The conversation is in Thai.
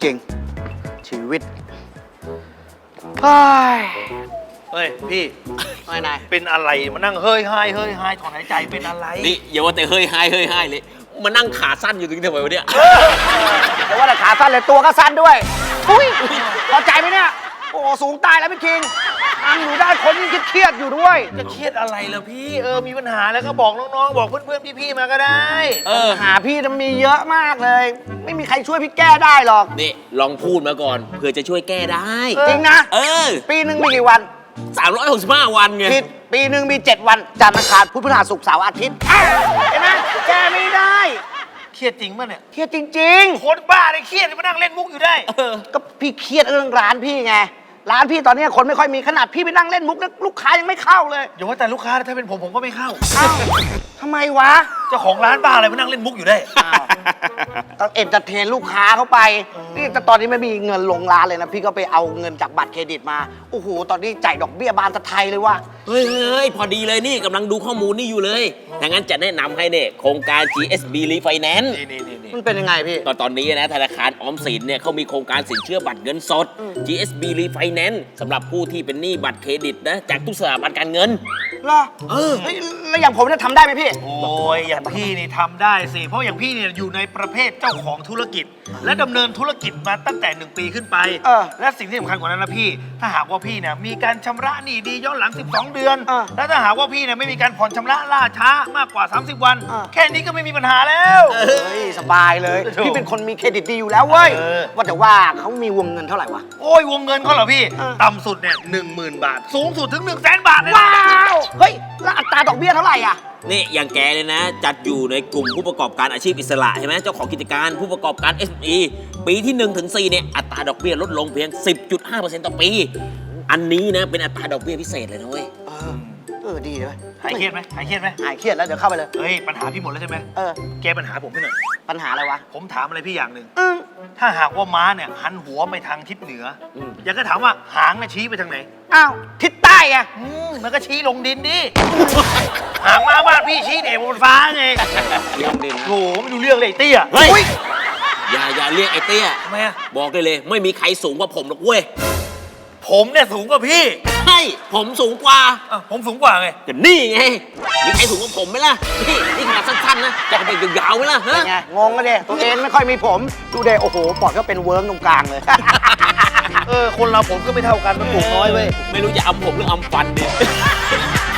เจ๋งจริงๆชีวิตเฮ้ยเฮ้ย พี่ ไม่นายเป็นอะไรมานั่งเฮ้ยไห้เฮ้ยไห้ถอนหายใจเป็นอะไรนี่อย่าว่าแต่เฮ้ยไห้เฮ้ยไห้เลยมานั่งขาสั้นอยู่ตรงนี้ทำไมวะเนี่ยเพราะว่าแต่ขาสั้นเลยตัวก็สั้นด้วยทุยพอใจไหมเนี่ย โอ้สูงตายแล้วพี่คิงอังอยู่ได้คนยิ่งเครียดๆอยู่ด้วย จะเครียดอะไรล่ะพี่เออมีปัญหาแล้วก็บอกน้องๆ บอกเพื่อนๆพี่ๆมาก็ได้ เออ หาพี่มันมีเยอะมากเลย ไม่มีใครช่วยพี่แก้ได้หรอก นี่ลองพูดมาก่อนเผื่อจะช่วยแก้ได้ จริงนะ เออ ปีหนึ่งมีกี่วัน365 วันไง ผิดปีหนึ่งมี 7 วันจันทร์อังคารพุธพฤหัสศุกร์เสาร์อาทิตย์อ้าวเห็นไหมแก้ไม่ได้ เครียดจริงป่ะเนี่ยเครียดจริงโคตรบ้าเลยเครียดมานั่งเล่นมุกอยู่ได้เออๆก็พี่เครียดเรื่องร้านพี่ไง ร้านพี่ตอนนี้คนไม่ค่อยมีขนาดพี่ไปนั่งเล่นมุกแล้วลูกค้ายังไม่เข้าเลย อย่าว่าแต่ลูกค้าถ้าเป็นผมผมก็ไม่เข้าอ้าวทำไมวะ เจ้าของร้านบ้าอะไรมานั่งเล่นมุกอยู่ได้ ต้องเอ็นเตอร์เทนลูกค้าเข้าไปนี่แต่ตอนนี้ไม่มีเงินลงร้านเลยนะพี่ก็ไปเอาเงินจากบัตรเครดิตมาโอ้โหตอนนี้จ่ายดอกเบี้ยบานตะไทยเลยว่ะเฮ้ยเฮ้ยพอดีเลยนี่กำลังดูข้อมูลนี่อยู่เลยถ้างั้นจะแนะนำให้เนี่ยโครงการ GSB Refinance นี่นี่นี่นี่มันเป็นยังไงพี่ ตอนตอนนี้นะธนาคารออมสินเนี่ยเขามีโครงการสินเชื่อบัตรเงินสด GSB Refinance สำหรับผู้ที่เป็นหนี้บัตรเครดิตนะจากทุกสถาบันการเงิน เหรอเออเฮ้ยแล้วอย่างผมเนี่ยทำได้ไหมพี่ โอ้ยอย่างพี่นี่ทำได้สิ เพราะอย่างพี่เนี่ยอยู่ในประเภทเจ้าของธุรกิจ และดำเนินธุรกิจมาตั้งแต่ 1 ปีขึ้นไป เออและสิ่งที่สำคัญกว่านั้นนะพี่ ถ้าหากว่าพี่เนี่ยมีการชำระหนี้ดีย้อนหลัง 12 เดือน เออและถ้าหากว่าพี่เนี่ยไม่มีการผ่อนชำระล่าช้ามากกว่า 30 วัน เออ แค่นี้ก็ไม่มีปัญหาแล้ว เฮ้ยสบายเลยถูกพี่เป็นคนมีเครดิตดีอยู่แล้วเว้ย เออ ว่าแต่ว่าเขามีวงเงินเท่าไหร่วะ โอ้ยวงเงินเขาเหรอพี่ เออ ต่ำสุดเนี่ยหนึ่งหมื่นบาท สูงสุดถึง1นึ่งแสนบาทเลยนะว้าวเฮ้ย แล้วอัตราดอกเบี้ยเท่าไหร่อะ นี่อย่างแกเลยนะ จัดอยู่ในกลุ่มผู้ประกอบการอาชีพอิสระใช่ไหมเจ้าของกิจการผู้ประกอบการ SME ปีที่1ถึง4เนี่ยอัตราดอกเบี้ยลดลงเพียง 10.5%ต่อปี อันนี้นะเป็นอัตราดอกเบี้ยพิเศษเลยนะเว้ยเออเออดีเลยหายเครียดไหมหายเครียดไหมหายเครียดแล้วเดี๋ยวเข้าไปเลย เฮ้ยปัญหาพี่หมดแล้วใช่ไหมเออ แก้ปัญหาผมให้หน่อย ปัญหาอะไรวะ ผมถามอะไรพี่อย่างหนึ่งอืม ถ้าหากว่าม้าเนี่ยหันหัวไปทางทิศเหนืออม อยากก็ถามว่าหางน่ะชี้ไปทางไหน อ้าวทิศใต้อะอืมมันก็ชี้ลงดินดิ หางม้าบ้านพี่ชี้เด่บนฟ้าไงเรื่องดินโอ้โหไม่ดูเรื่องเลยไอ้เตี้ยเฮ้ยอุ๊ยอย่าอย่าเรียกไอ้เตี้ย ทำไมอะบอกได้เลย ไม่มีใครสูงกว่าผมหรอกเว้ย ผมเนี่ยสูงกว่าพี่ใช่ ผมสูงกว่าอะผมสูงกว่าไง ก็นี่ไงมีใครสูงกว่าผมไหมล่ะ นี่นี่ขนาดสั้นๆนะจะเอาไปยาวๆไหมล่ะฮะเป็นไงงงกันดิตัวเองไม่ค่อยมีผมดูเดโอ้โหปอดก็เป็นเวิร์กตรงกลางเลย เออ คนเราผมก็ไม่เท่ากัน มันปลูกน้อยเว้ย ไม่รู้จะอำผมหรืออำฟันดี